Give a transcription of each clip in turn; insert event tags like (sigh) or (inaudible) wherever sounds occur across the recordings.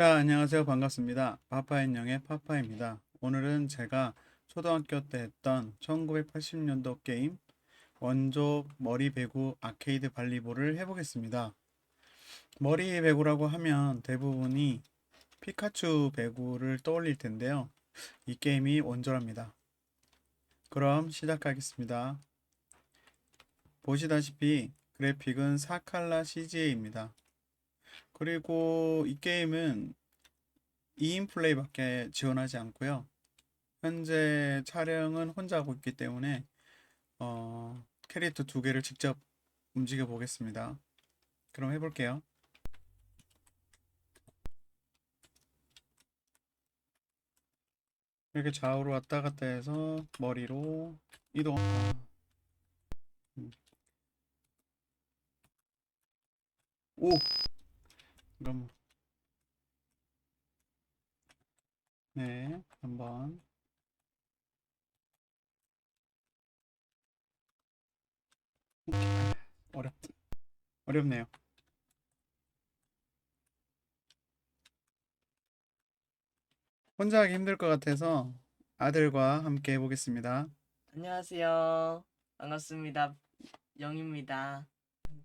자, 안녕하세요. 반갑습니다. 파파인영의 파파입니다. 오늘은 제가 초등학교 때 했던 1980년도 게임 원조 머리 배구 아케이드 발리볼을 해보겠습니다. 머리 배구라고 하면 대부분이 피카츄 배구를 떠올릴 텐데요. 이 게임이 원조랍니다. 그럼 시작하겠습니다. 보시다시피 그래픽은 4칼라 CGA입니다. 그리고 이 게임은 2인 플레이밖에 지원하지 않고요. 현재 촬영은 혼자 하고 있기 때문에 어, 캐릭터 두 개를 직접 움직여 보겠습니다. 그럼 해볼게요. 이렇게 좌우로 왔다 갔다 해서 머리로 이동. 아. 음. 오! 그럼 네, 한번 어렵 어렵네요. 혼자 하기 힘들 것 같아서 아들과 함께 해보겠습니다. 안녕하세요. 반갑습니다. 영입니다.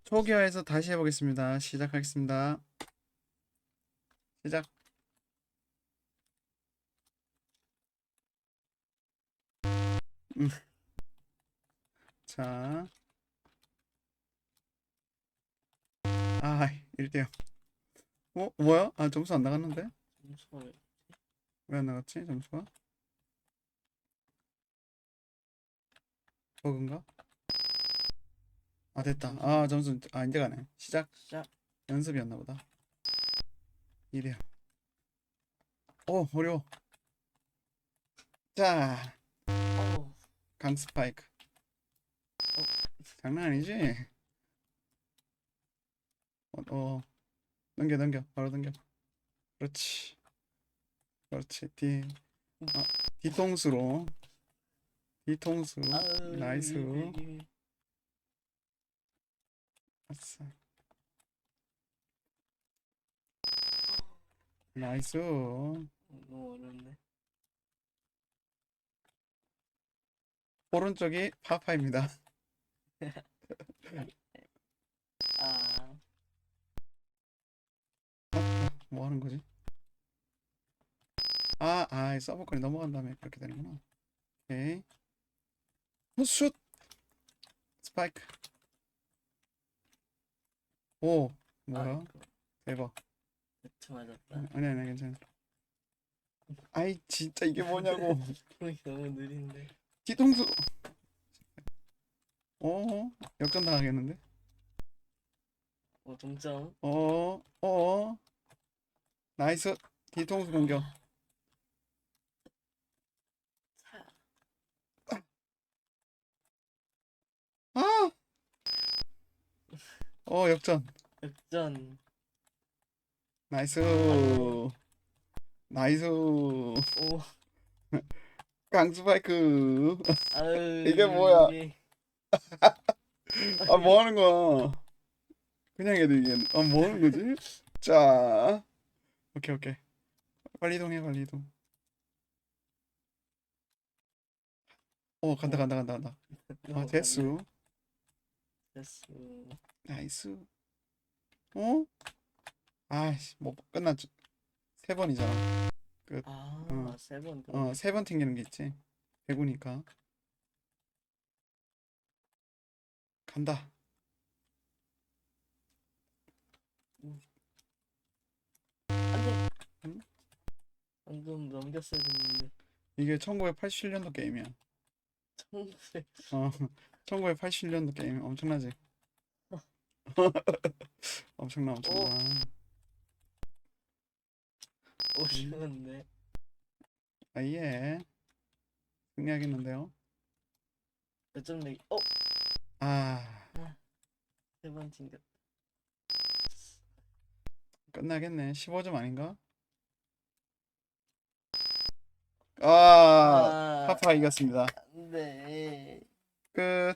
초기화해서 다시 해보겠습니다. 시작하겠습니다. 시작. 음. 자. 아, 1대0. 어, 뭐야? 아, 점수 안 나갔는데? 점수를 왜안 나갔지? 점수가? 버그인가? 아, 됐다. 아, 점수, 아, 이제 가네. 시작. 시작. 연습이었나 보다. 이래요. 오, 어려워. 자, 어, 강 스파이크. 장난 아니지? 어, 어, 넘겨, 넘겨, 바로 넘겨. 그렇지. 그렇지. 뒤, 아, 뒤통수로. 뒤통수. 아유, 나이스. 이- 이- 이- 아싸. 나이스. 너무 어렵네. 오른쪽이 파파입니다. (laughs) 아, 뭐 하는 거지? 아, 아, 서브콜이 넘어간 다음에 그렇게 되는구나. 오케이. 어, 슛! 스파이크. 오, 뭐야? 아이고, 대박. 배트 맞았다. 아니, 아니, 괜찮아. 아이, 진짜 이게 뭐냐고. 프로이 (laughs) 너무 느린데. 뒤통수. 어, 역전 당하겠는데? 어, 동점. 어, 어. 나이스. 뒤통수 공격. 차. 아! 어, 역전. 역전. 나이스. 나이스. 오, 강스파이크. 아유. 이게 뭐야? 이게- (laughs) 아, 뭐 하는 거야? 그냥 해도 이게, 아, 뭐 하는 거지? 자. 오케이, 오케이. 빨리 이동해, 빨리 이동. 어, 간다, 간다, 간다, 간다. 아, 넘어갔네. 됐수. 됐어. 나이스. 어? 아이씨, 뭐, 끝났죠. 세 번이잖아. 아, 어. 세 번. 어, 세 번 튕기는 게 있지. 배구니까. 간다. 안돼. 응? 방금 넘겼어야 됐는데. 이게 1987년도 게임이야. 청구세. 어, (laughs) 1987년도 게임 엄청나지? (laughs) 엄청나, 엄청나. 오, 쉬웠네. 아예. 승리하겠는데요? 몇점 내기. 어, 아, 세번 튕겼. 끝나겠네. 15점 아닌가? 아, 아, 파파 이겼습니다. 네. 끝.